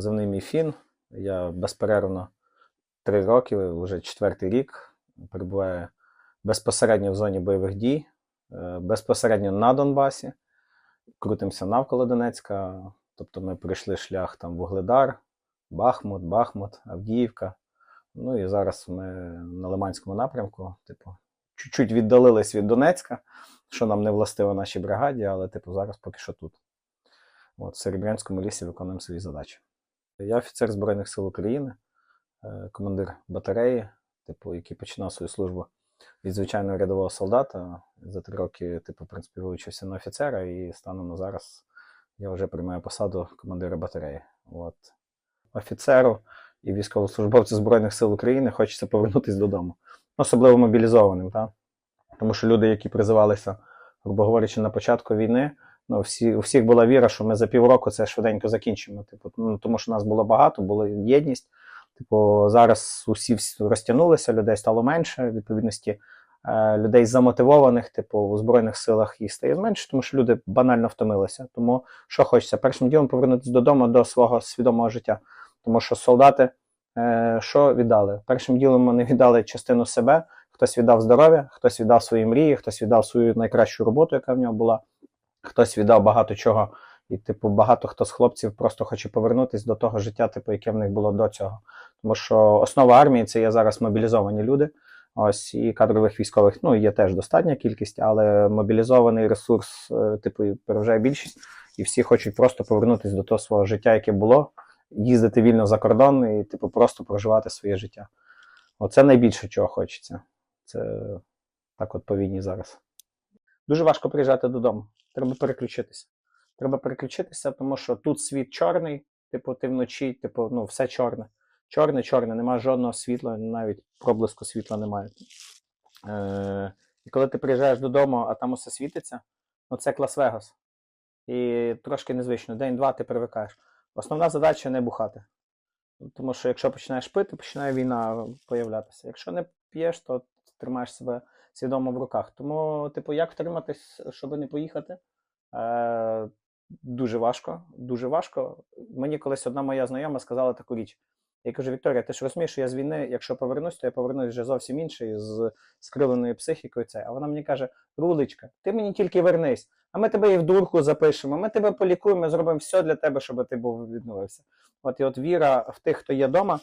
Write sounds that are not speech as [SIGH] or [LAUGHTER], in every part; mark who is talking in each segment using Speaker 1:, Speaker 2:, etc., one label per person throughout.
Speaker 1: позивний мій Фін. Я безперервно три роки, вже четвертий рік, перебуваю безпосередньо в зоні бойових дій, е, безпосередньо на Донбасі. Крутимося навколо Донецька. Тобто ми пройшли шлях там Вугледар, Бахмут, Бахмут, Авдіївка. Ну і зараз ми на Лиманському напрямку, типу, чуть-чуть віддалились від Донецька, що нам не властиво нашій бригаді, але типу зараз поки що тут. От, в Серебрянському лісі виконуємо свої задачі. Я офіцер Збройних сил України, е, командир батареї, типу, який починав свою службу від звичайного рядового солдата. За три роки, типу, в принципі, вивчився на офіцера, і станом на зараз я вже приймаю посаду командира батареї. От. Офіцеру і військовослужбовцю Збройних сил України хочеться повернутися додому. Особливо мобілізованим, так? Тому що люди, які призивалися, грубо говорячи, на початку війни, ну, всі, у всіх була віра, що ми за півроку це швиденько закінчимо. Типу, ну, тому що нас було багато, була єдність. Типу, зараз усі розтягнулися, людей стало менше, відповідності е, людей замотивованих, типу, у Збройних силах їх стає менше, тому що люди банально втомилися. Тому що хочеться першим ділом повернутися додому до свого свідомого життя. Тому що солдати е, що віддали? Першим ділом вони віддали частину себе, хтось віддав здоров'я, хтось віддав свої мрії, хтось віддав свою найкращу роботу, яка в нього була, хтось віддав багато чого. І, типу, багато хто з хлопців просто хоче повернутися до того життя, типу, яке в них було до цього. Тому що основа армії це є зараз мобілізовані люди. Ось і кадрових військових ну є теж достатня кількість, але мобілізований ресурс, е, типу, переважає більшість, і всі хочуть просто повернутися до того свого життя, яке було, їздити вільно за кордон і, типу, просто проживати своє життя. Оце найбільше чого хочеться. Це так от по зараз. Дуже важко приїжджати додому. Треба переключитися. Треба переключитися, тому що тут світ чорний, типу, ти вночі, типу, ну, все чорне. Чорне, чорне, немає жодного світла, навіть проблиску світла немає. Е, і коли ти приїжджаєш додому, а там усе світиться, ну це Клас-Вегас. І трошки незвично. День-два ти привикаєш. Основна задача не бухати. Тому що якщо починаєш пити, починає війна появлятися. Якщо не п'єш, то тримаєш себе свідомо в руках. Тому, типу, як втриматись, щоб не поїхати? Е, дуже важко. Дуже важко. Мені колись одна моя знайома сказала таку річ. Я кажу, Вікторія, ти ж розумієш, що я з війни, якщо повернусь, то я повернусь вже зовсім інший, з скривленою психікою. Це. А вона мені каже: Рулечка, ти мені тільки вернись, а ми тебе і в дурку запишемо, ми тебе полікуємо, зробимо все для тебе, щоб ти був відновився. От і от віра в тих, хто є вдома,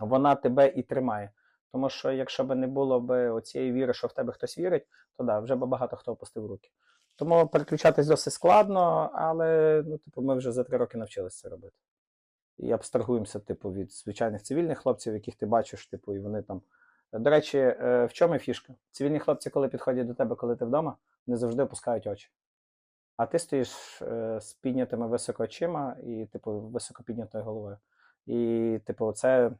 Speaker 1: вона тебе і тримає. Тому що якщо б не було б оцієї віри, що в тебе хтось вірить, то да, вже б багато хто опустив руки. Тому переключатись досить складно, але ну, типу, ми вже за три роки навчилися це робити. І абстрагуємося, типу, від звичайних цивільних хлопців, яких ти бачиш, типу, і вони там. До речі, е, в чому фішка? Цивільні хлопці, коли підходять до тебе, коли ти вдома, не завжди опускають очі. А ти стоїш е, з піднятими високо очима і, типу, високо піднятою головою. І, типу, це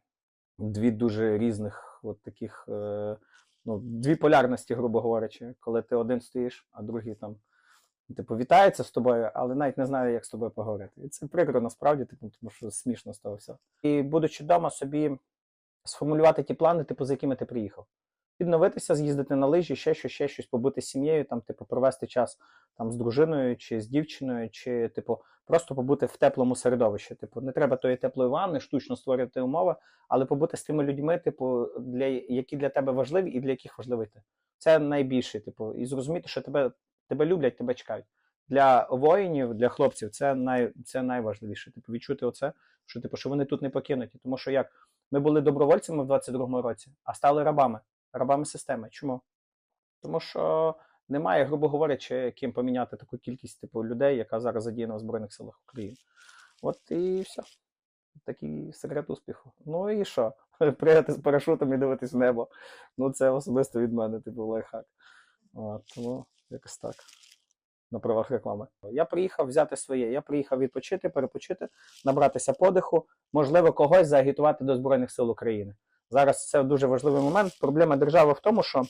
Speaker 1: дві дуже різних, от таких, е, ну, дві полярності, грубо говорячи, коли ти один стоїш, а другий там типу, вітається з тобою, але навіть не знає, як з тобою поговорити. І це прикро насправді, типу, тому що смішно з того всього. І будучи вдома, собі сформулювати ті плани, типу, за якими ти приїхав. Відновитися, з'їздити на лижі, ще щось, ще щось, побути з сім'єю, там, типу, провести час там з дружиною чи з дівчиною, чи, типу, просто побути в теплому середовищі. Типу, не треба тої теплої ванни, штучно створювати умови, але побути з тими людьми, типу, для які для тебе важливі і для яких важливий ти. Це найбільше, типу, і зрозуміти, що тебе тебе люблять, тебе чекають. Для воїнів, для хлопців це най, це найважливіше. Типу, відчути оце, що типу, що вони тут не покинуті. Тому що як ми були добровольцями в 22-му році, а стали рабами, рабами системи. Чому? Тому що немає, грубо говорячи, ким поміняти таку кількість типу людей, яка зараз задіяна в Збройних силах України. От і все. Такий секрет успіху. Ну і що? [LAUGHS] Пригати з парашутом і дивитись в небо. Ну, це особисто від мене, типу, лайфхак. От, Тому якось так. На правах реклами. Я приїхав взяти своє. Я приїхав відпочити, перепочити, набратися подиху, можливо, когось заагітувати до Збройних сил України. Зараз це дуже важливий момент. Проблема держави в тому, що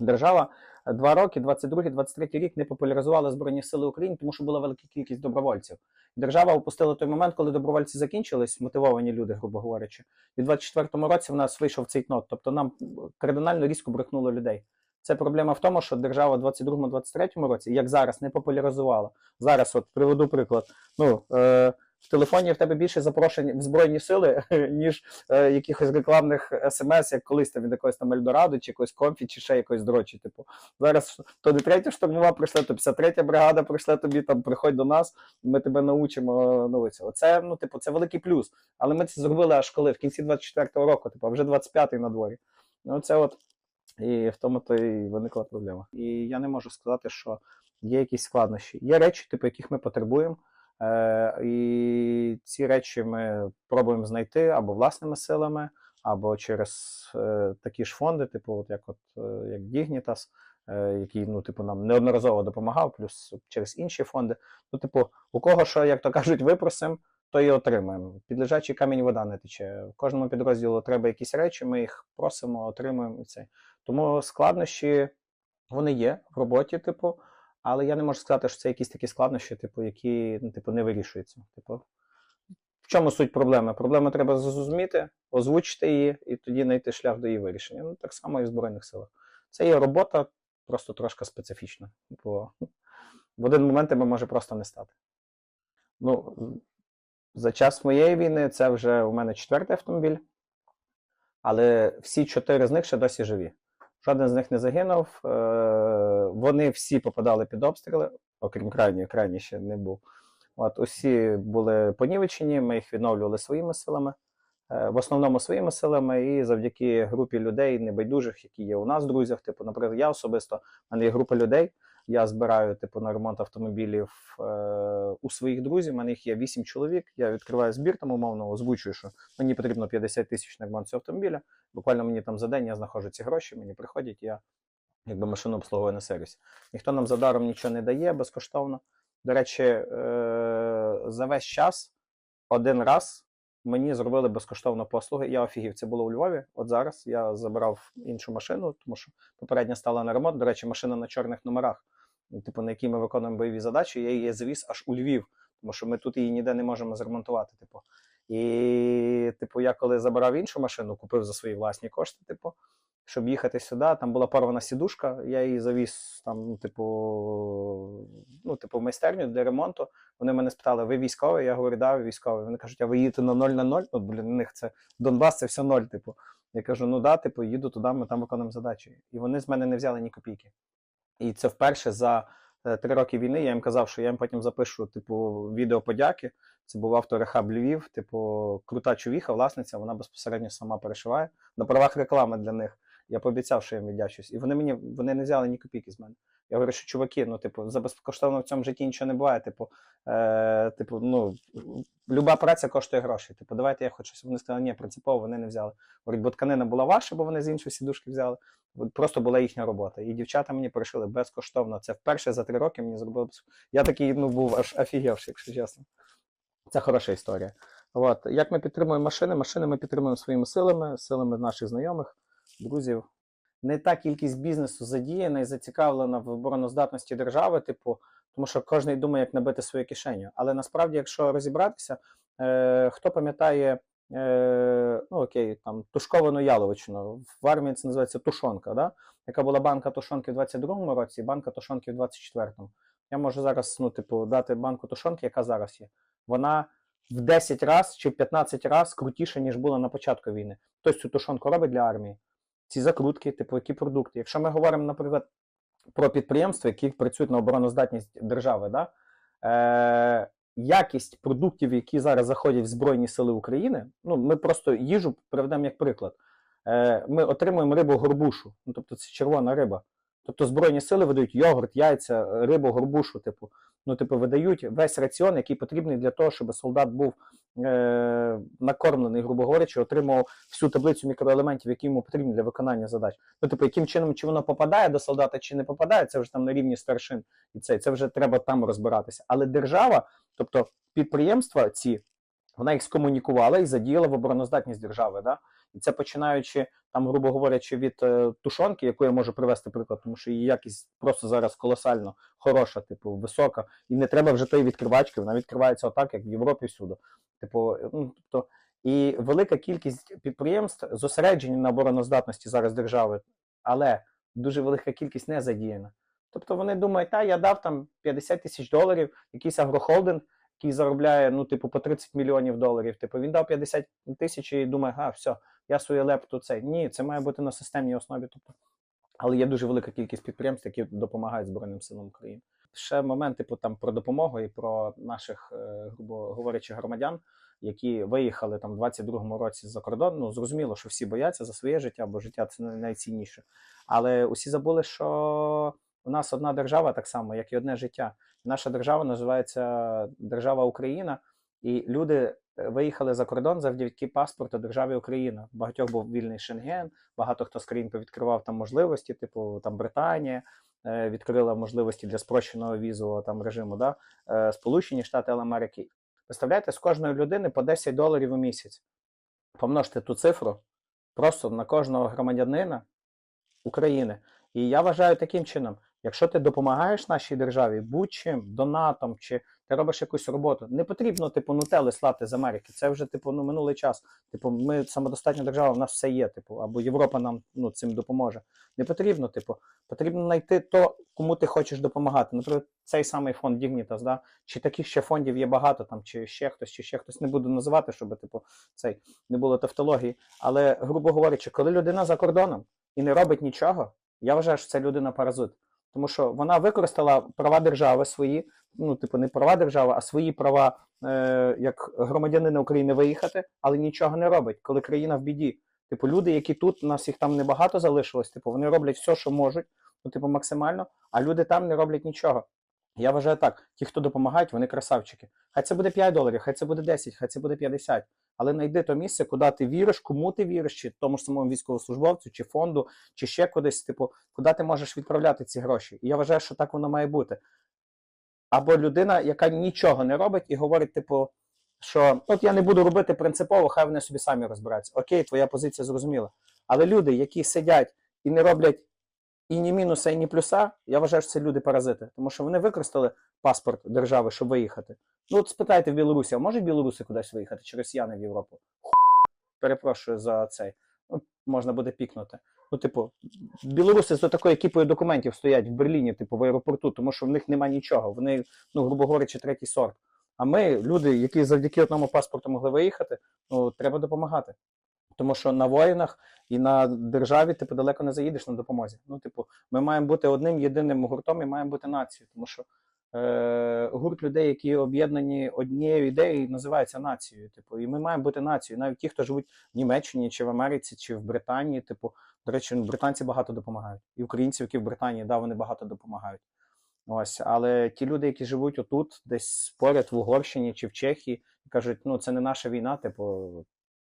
Speaker 1: держава два роки, 22-23 рік, не популяризувала Збройні Сили України, тому що була велика кількість добровольців. Держава опустила той момент, коли добровольці закінчились, мотивовані люди, грубо говорячи. І в 24-му році в нас вийшов цей нот. Тобто нам кардинально різко брехнуло людей. Це проблема в тому, що держава в 22-23 році, як зараз, не популяризувала. Зараз, от приведу приклад. Ну, е, В телефоні в тебе більше запрошень в Збройні сили, [LAUGHS] ніж е, якихось рекламних смс, як колись там від якогось там Ельдорадо, чи якогось комфі, чи ще якоїсь дрочі. Типу, зараз то не третя штурмова прийшла, то 53 бригада прийшла тобі, там приходь до нас, ми тебе научимо. Ну, це. Оце, ну, типу, це великий плюс. Але ми це зробили аж коли? В кінці 24-го року, типу, вже 25-й на дворі. Ну, це от. І в тому то і виникла проблема. І я не можу сказати, що є якісь складнощі. Є речі, типу, яких ми потребуємо. Е, і ці речі ми пробуємо знайти або власними силами, або через е, такі ж фонди, типу, от як от е, як Dignitas, е, який ну, типу, нам неодноразово допомагав, плюс через інші фонди. Ну, типу, у кого що, як то кажуть, випросимо, то і отримаємо. Під лежачий камінь вода не тече. В кожному підрозділу треба якісь речі, ми їх просимо, отримуємо і це. Тому складнощі вони є в роботі, типу. Але я не можу сказати, що це якісь такі складнощі, типу, які ну, типу, не вирішуються. Типу, в чому суть проблеми? Проблему треба зрозуміти, озвучити її і тоді знайти шлях до її вирішення. Ну, так само і в Збройних силах. Це є робота, просто трошки специфічна. Бо в один момент тебе може просто не стати. Ну, за час моєї війни це вже у мене четвертий автомобіль, але всі чотири з них ще досі живі. Жоден з них не загинув. Е, Вони всі попадали під обстріли, окрім крайньої, крайній ще не був. От усі були понівечені, ми їх відновлювали своїми силами, е, в основному своїми силами, і завдяки групі людей небайдужих, які є у нас, друзях. Типу, наприклад, я особисто, в мене є група людей. Я збираю типу на ремонт автомобілів е, у своїх друзів. У мене їх є 8 чоловік. Я відкриваю збір там умовно, озвучую, що мені потрібно 50 тисяч на ремонт цього автомобіля. Буквально мені там за день я знаходжу ці гроші, мені приходять, я якби машину обслуговую на сервісі. Ніхто нам за даром нічого не дає безкоштовно. До речі, е, за весь час один раз мені зробили безкоштовно послуги. Я офігів, це було у Львові. От зараз я забирав іншу машину, тому що попередня стала на ремонт. До речі, машина на чорних номерах, типу, на якій ми виконуємо бойові задачі. Я її завіз аж у Львів, тому що ми тут її ніде не можемо зремонтувати. Типу. І, типу, я коли забирав іншу машину, купив за свої власні кошти, типу, щоб їхати сюди. Там була порвана сідушка, я її завіз там, ну, типу, ну, типу, в майстерню для ремонту. Вони мене спитали, ви військовий? Я говорю, да, ви військовий. Вони кажуть, а ви їдете на 0 на 0? Ну, блін, у них це Донбас, це все ноль, типу. Я кажу, ну да, типу, їду туди, ми там виконуємо задачі. І вони з мене не взяли ні копійки. І це вперше за е, три роки війни я їм казав, що я їм потім запишу, типу, відео подяки. Це був авторехаб Львів, типу, крута чувіха, власниця, вона безпосередньо сама перешиває на правах реклами для них. Я пообіцяв, що я їм віддячусь. І вони мені вони не взяли ні копійки з мене. Я говорю, що чуваки, ну, типу, за безкоштовно в цьому житті нічого не буває. Типу, е, типу, ну, люба праця коштує гроші. Типу, давайте я хочу. Вони сказали, ні, принципово вони не взяли. Говорять, бо тканина була ваша, бо вони з іншої сідушки взяли. Просто була їхня робота. І дівчата мені прийшли безкоштовно. Це вперше за три роки мені зробили. Я такий ну, був аж офігівши, якщо чесно. Це хороша історія. От. Як ми підтримуємо машини? Машини ми підтримуємо своїми силами, силами наших знайомих, друзів. Не та кількість бізнесу задіяна і зацікавлена в обороноздатності держави, типу, тому що кожен думає, як набити свою кишеню. Але насправді, якщо розібратися, е, хто пам'ятає, е, ну окей, там тушковану яловичину, в армії це називається тушонка, да? яка була банка тушонки в 22-му році, банка тушонки в 24-му. Я можу зараз, ну, типу, дати банку тушонки, яка зараз є. Вона в 10 разів чи в 15 разів крутіша, ніж була на початку війни. Хтось цю тушонку робить для армії. Ці закрутки, типу, які продукти. Якщо ми говоримо, наприклад, про підприємства, які працюють на обороноздатність держави, да? е- якість продуктів, які зараз заходять в Збройні Сили України, ну, ми просто їжу приведемо як приклад. Е- Ми отримуємо рибу горбушу, ну, тобто це червона риба. Тобто Збройні сили видають йогурт, яйця, рибу, горбушу, типу, ну, типу, видають весь раціон, який потрібний для того, щоб солдат був е- накормлений, грубо говорячи, отримував всю таблицю мікроелементів, які йому потрібні для виконання задач. Ну, типу, яким чином чи воно попадає до солдата, чи не попадає, це вже там на рівні старшин, і це, це вже треба там розбиратися. Але держава, тобто підприємства ці, вона їх скомунікувала і задіяла в обороноздатність держави. Да? І це починаючи, там, грубо говорячи, від е, тушонки, яку я можу привести приклад, тому що її якість просто зараз колосально хороша, типу, висока, і не треба вже тої відкривачки, вона відкривається отак, як в Європі всюди. Типу, ну, тобто, і велика кількість підприємств зосереджені на обороноздатності зараз держави, але дуже велика кількість не задіяна. Тобто вони думають, та я дав там 50 тисяч доларів, якийсь агрохолдинг, який заробляє, ну, типу, по 30 мільйонів доларів. Типу, він дав 50 тисяч і думає, а, все, я свою лепту цей. Ні, це має бути на системній основі. Тобто, але є дуже велика кількість підприємств, які допомагають Збройним силам України. Ще момент, типу, там про допомогу і про наших, е, грубо говорячи, громадян, які виїхали там в 22-му році за кордон. Ну, зрозуміло, що всі бояться за своє життя, бо життя це най- найцінніше. Але усі забули, що у нас одна держава, так само, як і одне життя. Наша держава називається Держава Україна, і люди виїхали за кордон завдяки паспорту державі Україна. Багатьох був вільний Шенген, багато хто з країн відкривав там можливості, типу там Британія. е, Відкрила можливості для спрощеного візового там режиму, да? е, Сполучені Штати Америки. Представляєте, з кожної людини по 10 доларів у місяць. Помножте ту цифру просто на кожного громадянина України. І я вважаю таким чином, якщо ти допомагаєш нашій державі будь-чим, донатом, чи ти робиш якусь роботу, не потрібно, типу, нутели слати з Америки. Це вже типу ну минулий час. Типу, ми самодостатня держава, в нас все є. Типу, або Європа нам ну, цим допоможе. Не потрібно, типу, потрібно знайти то, кому ти хочеш допомагати. Наприклад, цей самий фонд Dignitas, да? чи таких ще фондів є багато, там, чи ще хтось, чи ще хтось не буду називати, щоб типу, цей не було тавтології. Але, грубо говорячи, коли людина за кордоном і не робить нічого, я вважаю, що це людина паразит. Тому що вона використала права держави свої, ну, типу, не права держави, а свої права е, як громадянина України виїхати, але нічого не робить, коли країна в біді. Типу, люди, які тут, у нас їх там небагато залишилось, типу, вони роблять все, що можуть, ну, типу, максимально, а люди там не роблять нічого. Я вважаю так: ті, хто допомагають, вони красавчики. Хай це буде 5 доларів, хай це буде 10, хай це буде 50. Але знайди то місце, куди ти віриш, кому ти віриш, чи тому ж самому військовослужбовцю, чи фонду, чи ще кудись, типу, куди ти можеш відправляти ці гроші. І я вважаю, що так воно має бути. Або людина, яка нічого не робить і говорить, типу, що от я не буду робити принципово, хай вони собі самі розбираються. Окей, твоя позиція зрозуміла. Але люди, які сидять і не роблять і ні мінуса, і ні плюса, я вважаю, що це люди паразити, тому що вони використали паспорт держави, щоб виїхати. Ну, от спитайте в Білорусі, а можуть білоруси кудись виїхати, чи росіяни в Європу? Ху... Перепрошую за цей. Ну, можна буде пікнути. Ну, типу, білоруси з такою кіпою документів стоять в Берліні, типу, в аеропорту, тому що в них нема нічого. Вони, ну, грубо говорячи, третій сорт. А ми, люди, які завдяки одному паспорту могли виїхати, ну, треба допомагати. Тому що на воїнах і на державі ти далеко не заїдеш на допомозі. Ну, типу, ми маємо бути одним єдиним гуртом і маємо бути нацією. Тому що гурт людей, які об'єднані однією ідеєю, називається нацією. Типу, і ми маємо бути нацією. Навіть ті, хто живуть в Німеччині, чи в Америці, чи в Британії, типу, до речі, британці багато допомагають. І українці, які в Британії, да, вони багато допомагають. Ось, але ті люди, які живуть отут, десь поряд в Угорщині чи в Чехії, кажуть, ну це не наша війна, типу,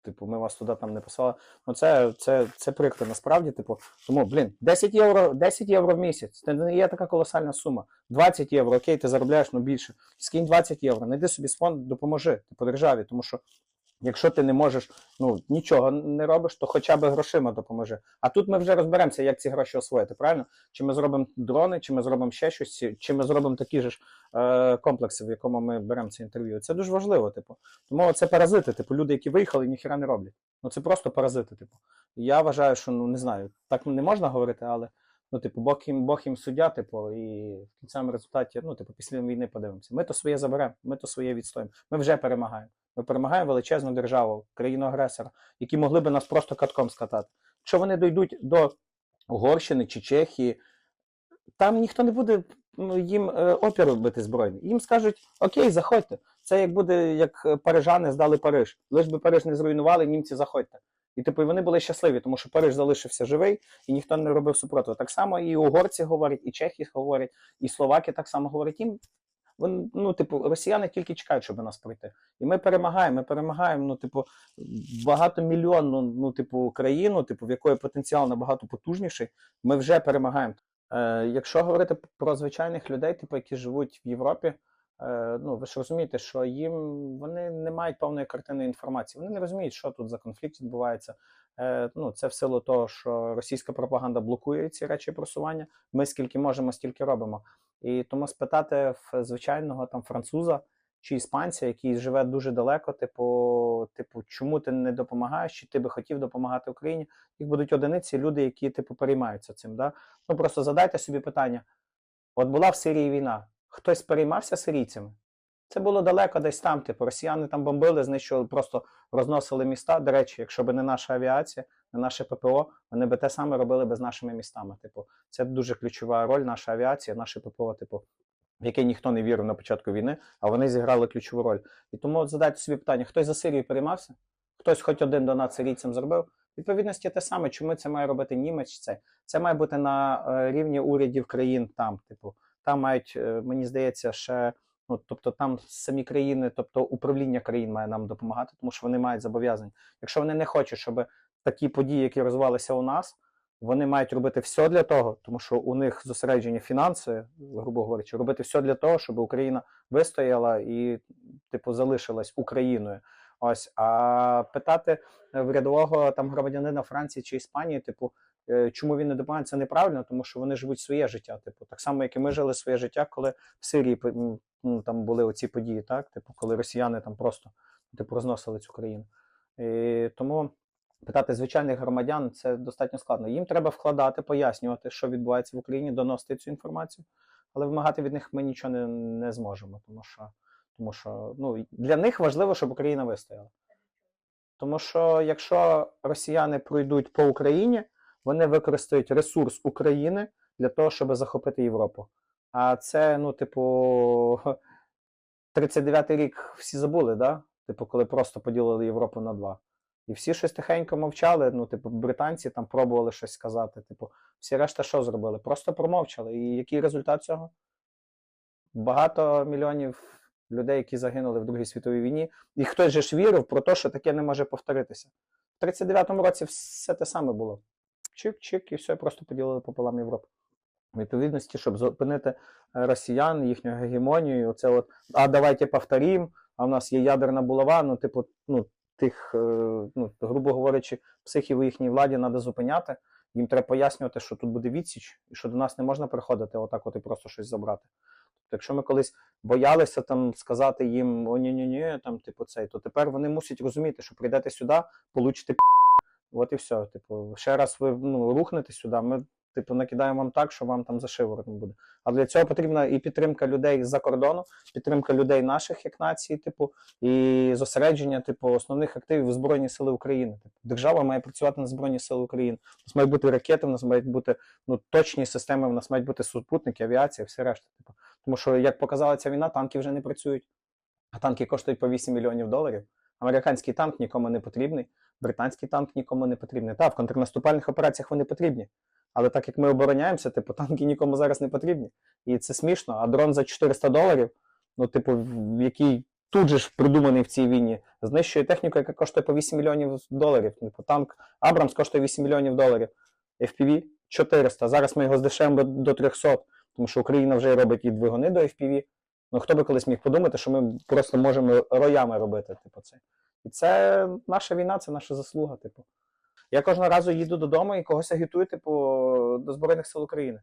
Speaker 1: типу, ми вас туди там не послали. Ну це, це, це прикро насправді. Типу, тому, блін, 10 євро, 10 євро в місяць. Це не є така колосальна сума. 20 євро, окей, ти заробляєш ну більше. Скинь 20 євро, знайди собі спон, допоможи типу, державі, тому що. Якщо ти не можеш, ну нічого не робиш, то хоча б грошима допоможи. А тут ми вже розберемося, як ці гроші освоїти, правильно? Чи ми зробимо дрони, чи ми зробимо ще щось, чи ми зробимо такі ж е, комплекси, в якому ми беремо це інтерв'ю. Це дуже важливо, типу. Тому це паразити, типу, люди, які виїхали ніхіра не роблять. Ну це просто паразити, типу. Я вважаю, що ну не знаю, так не можна говорити, але ну, типу, Бог їм, Бог їм суддя, типу, і в кінцевому результаті, ну, типу, після війни подивимося. Ми то своє заберемо, ми то своє відстоїмо. Ми вже перемагаємо. Ми перемагаємо величезну державу, країну агресора, які могли би нас просто катком скатати. Якщо вони дійдуть до Угорщини чи Чехії, там ніхто не буде їм е, опір бити збройний. Їм скажуть: Окей, заходьте. Це як буде, як е, парижани здали Париж. Лиш би Париж не зруйнували, німці заходьте. І типу вони були щасливі, тому що Париж залишився живий і ніхто не робив супротиву. Так само і угорці говорять, і чехи говорять, і словаки так само говорять. Їм вони, ну, типу, росіяни тільки чекають, щоб нас пройти. І ми перемагаємо. Ми перемагаємо, ну, типу, багатомільйонну, ну, типу, країну, типу, в якої потенціал набагато потужніший. Ми вже перемагаємо. Е, якщо говорити про звичайних людей, типу, які живуть в Європі, е, ну ви ж розумієте, що їм вони не мають повної картини інформації. Вони не розуміють, що тут за конфлікт відбувається. Е, ну, це в силу того, що російська пропаганда блокує ці речі просування. Ми скільки можемо, стільки робимо. І тому спитати в звичайного там француза чи іспанця, який живе дуже далеко, типу, типу, чому ти не допомагаєш, чи ти би хотів допомагати Україні? Їх будуть одиниці люди, які типу переймаються цим. Да? Ну просто задайте собі питання: от була в Сирії війна, хтось переймався сирійцями? Це було далеко десь там. Типу, росіяни там бомбили, знищували, просто розносили міста. До речі, якщо б не наша авіація, не наше ППО, вони би те саме робили би з нашими містами. Типу, це дуже ключова роль, наша авіація, наше ППО, типу, в яке ніхто не вірив на початку війни, а вони зіграли ключову роль. І тому задайте собі питання: хтось за Сирію переймався? Хтось хоч один донат сирійцям зробив? Відповідності те саме, чому це має робити німець? Це це має бути на е, рівні урядів країн там. Типу, там мають, е, мені здається, ще ну, тобто там самі країни, тобто управління країн має нам допомагати, тому що вони мають зобов'язання. Якщо вони не хочуть, щоб такі події, які розвивалися у нас, вони мають робити все для того, тому що у них зосереджені фінанси, грубо говорячи, робити все для того, щоб Україна вистояла і, типу, залишилась Україною. Ось, а питати е, в рядового там громадянина Франції чи Іспанії, типу, чому він не допомагає, це неправильно, тому що вони живуть своє життя. Типу, так само, як і ми жили своє життя, коли в Сирії ну, там були оці події, так? Типу, коли росіяни там просто типу, розносили цю країну. І тому питати звичайних громадян це достатньо складно. Їм треба вкладати, пояснювати, що відбувається в Україні, доносити цю інформацію, але вимагати від них ми нічого не, не зможемо, тому що, тому що ну, для них важливо, щоб Україна вистояла. Тому що якщо росіяни пройдуть по Україні, вони використають ресурс України для того, щоб захопити Європу. А це, ну, типу, 39-й рік всі забули, да? Типу, коли просто поділили Європу на два. І всі щось тихенько мовчали. Ну, типу, британці там пробували щось сказати. Типу, всі решта що зробили? Просто промовчали. І який результат цього? Багато мільйонів людей, які загинули в Другій світовій війні, і хтось же ж вірив про те, що таке не може повторитися. В 39-му році все те саме було. Чик-чик, і все, просто поділили пополам Європу. В відповідності, щоб зупинити е, росіян, їхню гегемонію, це от, а давайте повторім, а в нас є ядерна булава, ну, типу, ну, тих, е, ну, грубо говорячи, психів у їхній владі треба зупиняти. Їм треба пояснювати, що тут буде відсіч, і що до нас не можна приходити отак от і просто щось забрати. Тобто, якщо ми колись боялися там сказати їм о ні ні ні там, типу, цей, то тепер вони мусять розуміти, що прийдете сюди, получите. От і все. Типу, ще раз ви ну, рухнете сюди, ми типу, накидаємо вам так, що вам там за шиворотом буде. А для цього потрібна і підтримка людей з-за кордону, підтримка людей наших як нації, типу, і зосередження, типу, основних активів Збройні Сили України. Типу, держава має працювати на Збройні Сили України. У нас мають бути ракети, у нас мають бути ну, точні системи, у нас мають бути супутники, авіація, все решта. Типу. Тому що, як показала ця війна, танки вже не працюють. А танки коштують по 8 мільйонів доларів. Американський танк нікому не потрібний, британський танк нікому не потрібний. Так, в контрнаступальних операціях вони потрібні. Але так як ми обороняємося, типу, танки нікому зараз не потрібні. І це смішно. А дрон за 400 доларів, ну, типу, який тут же ж придуманий в цій війні, знищує техніку, яка коштує по 8 мільйонів доларів. Типу, танк Абрамс коштує 8 мільйонів доларів. FPV 400. Зараз ми його здешевимо до 300, тому що Україна вже робить і двигуни до FPV. Ну хто би колись міг подумати, що ми просто можемо роями робити, типу, це. І це наша війна, це наша заслуга, типу. Я кожного разу їду додому і когось агітую, типу, до Збройних сил України.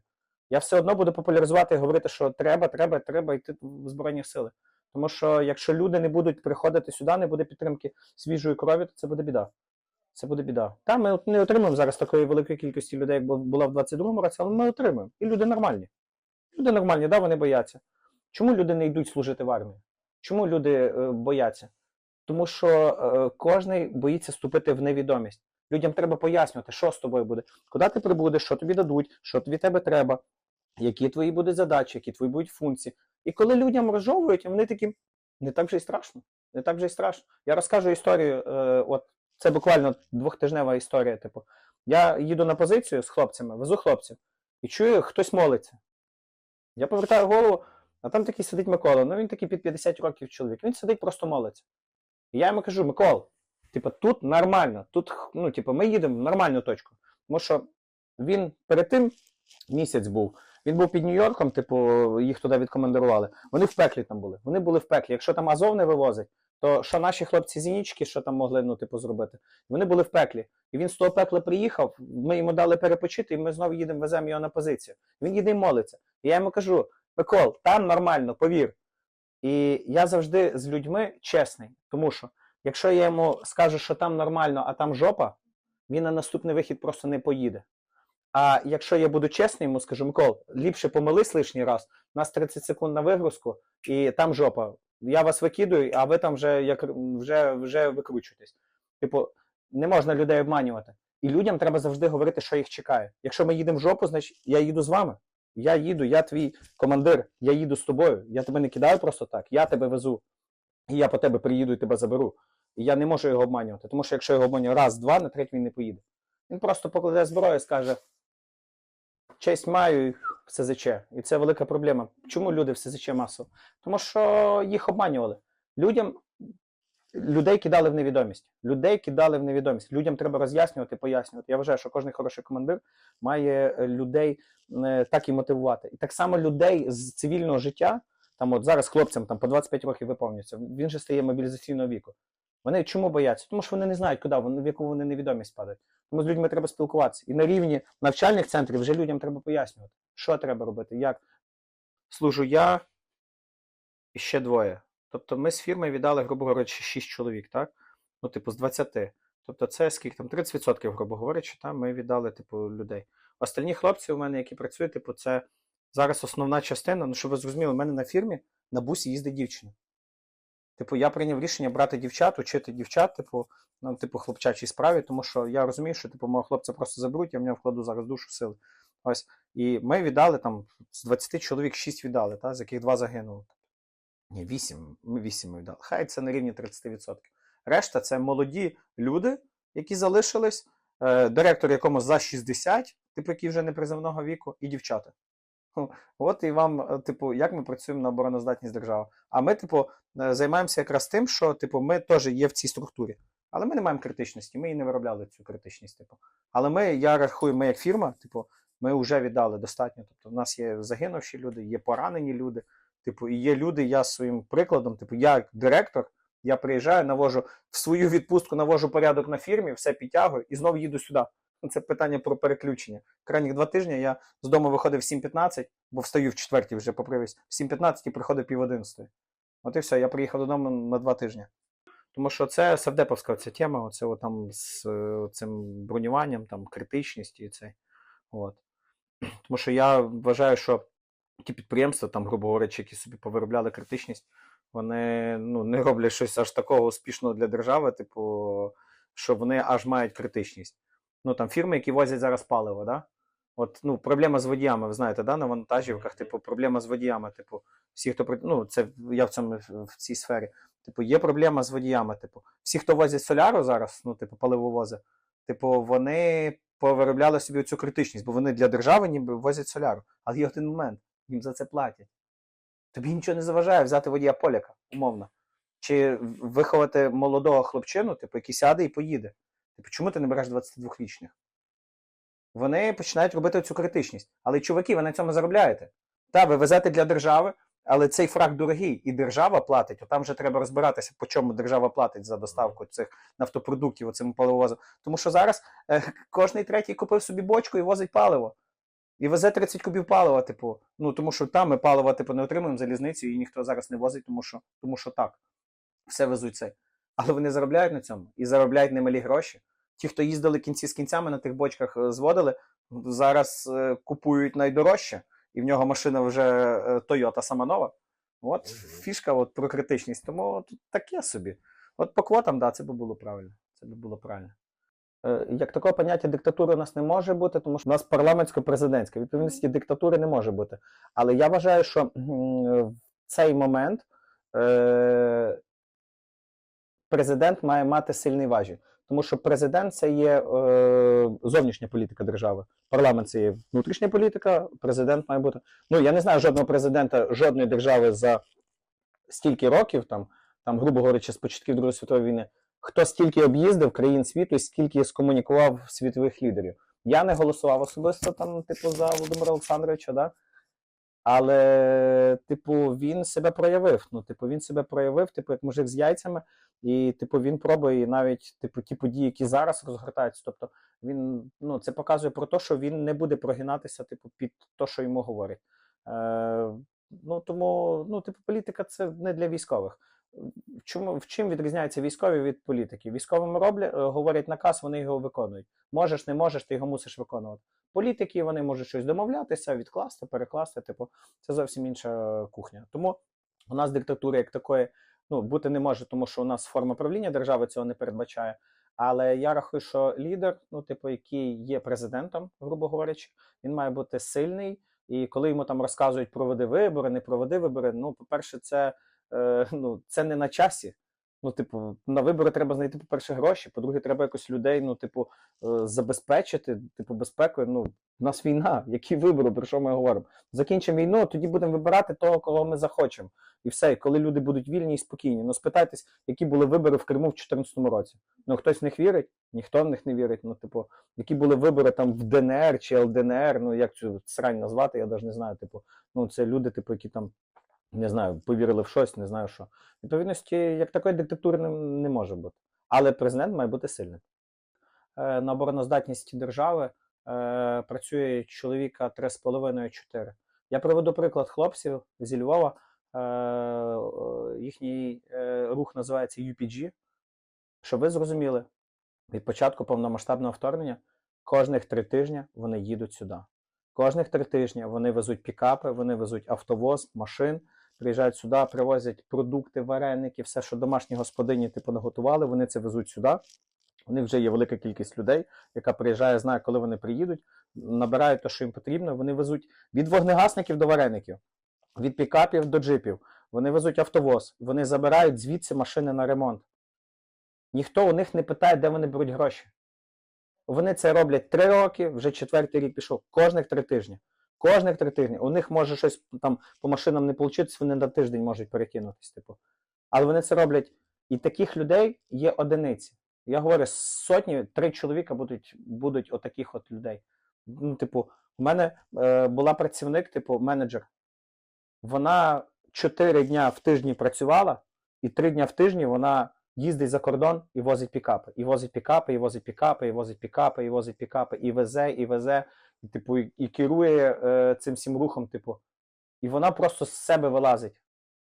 Speaker 1: Я все одно буду популяризувати і говорити, що треба, треба, треба йти в Збройні сили. Тому що якщо люди не будуть приходити сюди, не буде підтримки свіжої крові, то це буде біда. Це буде біда. Та ми не отримуємо зараз такої великої кількості людей, як була в 22-му році, але ми отримуємо. І люди нормальні. Люди нормальні, да, вони бояться. Чому люди не йдуть служити в армію? Чому люди е, бояться? Тому що е, кожен боїться вступити в невідомість. Людям треба пояснювати, що з тобою буде, куди ти прибудеш, що тобі дадуть, що тобі тебе треба, які твої будуть задачі, які твої будуть функції. І коли людям розжовують, вони такі, не так вже й страшно. Не так вже й страшно. Я розкажу історію, е, от це буквально двохтижнева історія. Типу, я їду на позицію з хлопцями, везу хлопців, і чую, хтось молиться. Я повертаю голову, а там такий сидить Микола. Ну він такий під 50 років чоловік. Він сидить, просто молиться. І я йому кажу: Микол, типу, тут нормально, тут, ну, типу, ми їдемо в нормальну точку. Тому що він перед тим місяць був. Він був під Нью-Йорком, типу, їх туди відкомандирували. Вони в пеклі там були. Вони були в пеклі. Якщо там Азов не вивозить, то що наші хлопці зінічки, що там могли ну, типу, зробити? Вони були в пеклі. І він з того пекла приїхав, ми йому дали перепочити, і ми знову їдемо, веземо його на позицію. Він їде і молиться. І я йому кажу: Микол, там нормально, повір. І я завжди з людьми чесний, тому що якщо я йому скажу, що там нормально, а там жопа, він на наступний вихід просто не поїде. А якщо я буду чесний, йому скажу, Микол, ліпше помились лишній раз, у нас 30 секунд на вигрузку, і там жопа. Я вас викидую, а ви там вже як вже, вже викручуєтесь. Типу, не можна людей обманювати. І людям треба завжди говорити, що їх чекає. Якщо ми їдемо в жопу, значить я їду з вами. Я їду, я твій командир, я їду з тобою. Я тебе не кидаю просто так, я тебе везу. І я по тебе приїду і тебе заберу. І я не можу його обманювати. Тому що якщо його обманюю раз, два, на третій він не поїде. Він просто покладе зброю і скаже: честь маю і в СЗЧ. І це велика проблема. Чому люди в СЗЧ масово? Тому що їх обманювали. Людям людей кидали в невідомість. Людей кидали в невідомість. Людям треба роз'яснювати, пояснювати. Я вважаю, що кожен хороший командир має е, людей е, так і мотивувати. І так само людей з цивільного життя, там от зараз хлопцям там по 25 років виповнюється, він же стає мобілізаційного віку. Вони чому бояться? Тому що вони не знають, куди вони в яку вони невідомість падають. Тому з людьми треба спілкуватися. І на рівні навчальних центрів вже людям треба пояснювати, що треба робити, як. Служу я і ще двоє. Тобто ми з фірми віддали, грубо говорячи, 6 чоловік, так? Ну, типу, з 20. Тобто це скільки там 30%, грубо говорячи, та, ми віддали, типу, людей. Остальні хлопці у мене, які працюють, типу, це зараз основна частина. Ну, щоб ви зрозуміли, у мене на фірмі на бусі їздить дівчина. Типу, я прийняв рішення брати дівчат, учити дівчат, типу, ну, типу, хлопчачій справі, тому що я розумію, що типу, мого хлопця просто заберуть, я в нього вкладу зараз душу сили. Ось. І ми віддали там з 20 чоловік 6 віддали, та, з яких 2 загинули. Ні, 8, ми 8 ми віддали. Хай це на рівні 30%. Решта це молоді люди, які залишились, е, директор якому за 60, типу, який вже не призовного віку, і дівчата. От і вам, е, типу, як ми працюємо на обороноздатність держави. А ми, типу, е, займаємося якраз тим, що типу, ми теж є в цій структурі. Але ми не маємо критичності, ми і не виробляли цю критичність. Типу. Але ми, я рахую, ми як фірма, типу, ми вже віддали достатньо. Тобто, в нас є загинувші люди, є поранені люди. Типу, і є люди, я своїм прикладом, типу, я як директор, я приїжджаю, навожу в свою відпустку, навожу порядок на фірмі, все підтягую і знову їду сюди. Ну, Це питання про переключення. Крайніх два тижні я з дому виходив в 7.15, бо встаю в четвертій вже по в 7.15 і приходив пів 11. От і все, я приїхав додому на два тижні. Тому що це савдеповська ця тема, оце там з цим бронюванням, там критичністю і це. От. Тому що я вважаю, що ті підприємства, там, грубо говорячи, які собі повиробляли критичність, вони ну, не роблять щось аж такого успішного для держави, типу, що вони аж мають критичність. Ну там фірми, які возять зараз паливо, да? От, ну, проблема з водіями, ви знаєте, да, на вантажівках, типу, проблема з водіями, типу, всі, хто ну, це я в цьому в цій сфері. Типу, є проблема з водіями. Типу, всі, хто возять соляру зараз, ну, типу, паливовози, типу, вони повиробляли собі цю критичність, бо вони для держави ніби возять соляру. Але є один момент, їм за це платять. Тобі нічого не заважає взяти водія поляка, умовно. Чи виховати молодого хлопчину, типу, який сяде і поїде. Типу, чому ти не береш 22-річних? Вони починають робити цю критичність. Але чуваки, ви на цьому заробляєте. Так, ви везете для держави, але цей фраг дорогий, і держава платить. От там вже треба розбиратися, по чому держава платить за доставку цих нафтопродуктів, оцим паливовозом. Тому що зараз е, кожний третій купив собі бочку і возить паливо. І везе 30 кубів палива, типу. Ну тому що там ми паливо типу, не отримуємо залізницю, і ніхто зараз не возить, тому що, тому що так. Все везуть це. Але вони заробляють на цьому і заробляють немалі гроші. Ті, хто їздили кінці з кінцями на тих бочках е, зводили, зараз е, купують найдорожче, і в нього машина вже е, Toyota сама нова. От фішка от, про критичність. Тому тут таке собі. От по квотам, да, це би було правильно. Це би було правильно. Е, Як такого поняття диктатури у нас не може бути, тому що у нас парламентсько-президентська. Відповідності диктатури не може бути. Але я вважаю, що в цей момент е, президент має мати сильний важіль. Тому що президент це є е, зовнішня політика держави. Парламент це є внутрішня політика, президент має бути. Ну я не знаю жодного президента жодної держави за стільки років, там, там, грубо говорячи, з початків Другої світової війни, хто стільки об'їздив країн світу і скільки скомунікував світових лідерів. Я не голосував особисто там, типу, за Володимира Олександровича, да? але, типу, він себе проявив. Ну, типу, він себе проявив, типу, як мужик з яйцями, і, типу, він пробує навіть типу, ті події, які зараз розгортаються. Тобто, він ну, це показує про те, що він не буде прогинатися, типу, під те, що йому говорять. Е, ну, тому, ну, типу, політика це не для військових. Чому в чим відрізняються військові від політиків? Військовим роблять, е, говорять наказ, вони його виконують. Можеш, не можеш, ти його мусиш виконувати. Політики вони можуть щось домовлятися, відкласти, перекласти. Типу, це зовсім інша кухня. Тому У нас диктатури як такої ну, бути не може, тому що у нас форма правління держави цього не передбачає. Але я рахую, що лідер, ну, типу, який є президентом, грубо говорячи, він має бути сильний. І коли йому там розказують проведи вибори, не проведи вибори. Ну, по-перше, це, е, ну, це не на часі. Ну, типу, на вибори треба знайти, по-перше, гроші. По-друге, треба якось людей, ну, типу, е, забезпечити, типу, безпекою. Ну, у нас війна, які вибори, про що ми говоримо? Закінчимо війну, тоді будемо вибирати того, кого ми захочемо. І все, і коли люди будуть вільні і спокійні. Ну, спитайтесь, які були вибори в Криму в 2014 році. Ну, хтось в них вірить, ніхто в них не вірить. Ну, типу, які були вибори там в ДНР чи ЛДНР, ну як цю срань назвати, я навіть не знаю. Типу, ну це люди, типу, які там не знаю, повірили в щось, не знаю що. Відповідності, як такої диктатури не, не може бути. Але президент має бути сильним. Е, на обороноздатність держави е, працює чоловіка 3,5-4. Я приведу приклад хлопців зі Львова. Е, е, їхній е, рух називається UPG. Щоб ви зрозуміли, від початку повномасштабного вторгнення кожних три тижні вони їдуть сюди. Кожних три тижні вони везуть пікапи, вони везуть автовоз, машин, приїжджають сюди, привозять продукти, вареники, все, що домашні господині типу наготували, вони це везуть сюди. У них вже є велика кількість людей, яка приїжджає, знає, коли вони приїдуть, набирають те, що їм потрібно. Вони везуть від вогнегасників до вареників, від пікапів до джипів. Вони везуть автовоз, вони забирають звідси машини на ремонт. Ніхто у них не питає, де вони беруть гроші. Вони це роблять три роки, вже четвертий рік пішов, кожних три тижні. Кожних три тижні. У них може щось там по машинам не вийти, вони на тиждень можуть перекинутись. Типу. Але вони це роблять. І таких людей є одиниці. Я говорю, сотні, три чоловіка будуть, будуть отаких от людей. Ну, типу, у мене е, була працівник, типу, менеджер. Вона чотири дня в тижні працювала, і три дня в тижні вона їздить за кордон і возить пікапи. І возить пікапи, і возить пікапи, і возить пікапи, і возить пікапи, і везе, і везе, типу, і, керує е, цим всім рухом, типу. І вона просто з себе вилазить.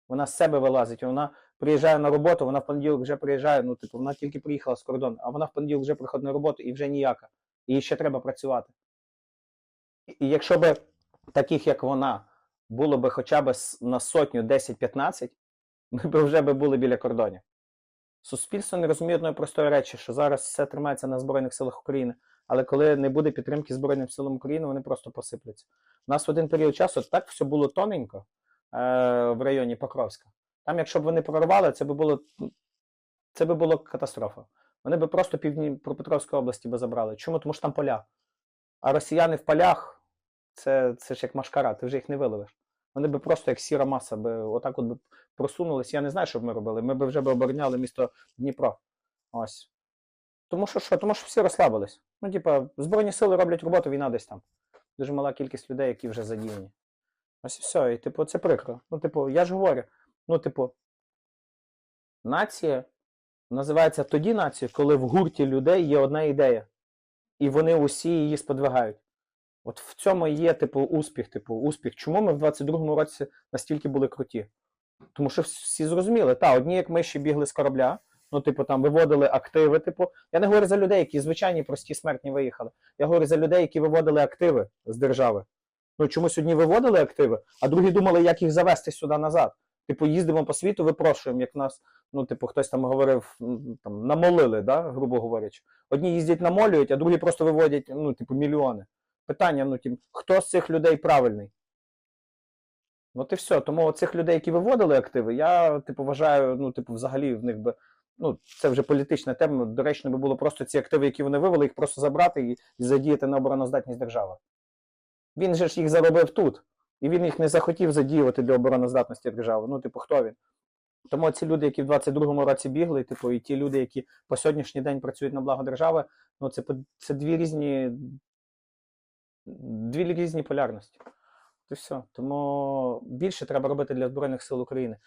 Speaker 1: Вона з себе вилазить. Вона приїжджає на роботу, вона в понеділок вже приїжджає, ну, типу, вона тільки приїхала з кордону, а вона в понеділок вже приходить на роботу і вже ніяка. Їй ще треба працювати. І- І якщо б таких, як вона, було б хоча б на сотню 10-15, ми б вже би були біля кордонів. Суспільство не розуміє одної простої речі, що зараз все тримається на Збройних силах України, але коли не буде підтримки Збройним силам України, вони просто посипляться. У нас в один період часу так все було тоненько е, в районі Покровська. Там, якщо б вони прорвали, це би було, це би було катастрофа. Вони би просто півдні Пропетровської області би забрали. Чому? Тому що там поля. А росіяни в полях це, це ж як машкара, ти вже їх не виловиш. Вони би просто як сіра маса би отак от би просунулись. Я не знаю, що б ми робили. Ми б вже б обороняли місто Дніпро. Ось. Тому що що? Тому що всі розслабились. Ну, типа, Збройні сили роблять роботу, війна десь там. Дуже мала кількість людей, які вже задіяні. Ось і все. І, типу, це прикро. Ну, типу, я ж говорю, ну, типу, нація називається тоді нацією, коли в гурті людей є одна ідея. І вони усі її сподвигають. От в цьому є, типу, успіх, типу, успіх. Чому ми в 22-му році настільки були круті? Тому що всі зрозуміли, та, одні, як миші, бігли з корабля, ну, типу, там виводили активи. Типу, я не говорю за людей, які звичайні, прості, смертні виїхали. Я говорю за людей, які виводили активи з держави. Ну, чомусь одні виводили активи, а другі думали, як їх завести сюди назад. Типу, їздимо по світу, випрошуємо, як нас, ну, типу, хтось там говорив, там, намолили, да, грубо говорячи. Одні їздять намолюють, а другі просто виводять, ну, типу, мільйони. Питання, ну, типу, хто з цих людей правильний? От і все. Тому цих людей, які виводили активи, я, типу, вважаю, ну, типу, взагалі в них би. Ну, це вже політична тема. Доречно би було просто ці активи, які вони вивели, їх просто забрати і, задіяти на обороноздатність держави. Він же ж їх заробив тут. І він їх не захотів задіювати для обороноздатності держави. Ну, типу, хто він? Тому ці люди, які в 22-му році бігли, типу, і ті люди, які по сьогоднішній день працюють на благо держави, ну це, це дві різні дві різні полярності. І все. Тому більше треба робити для Збройних сил України.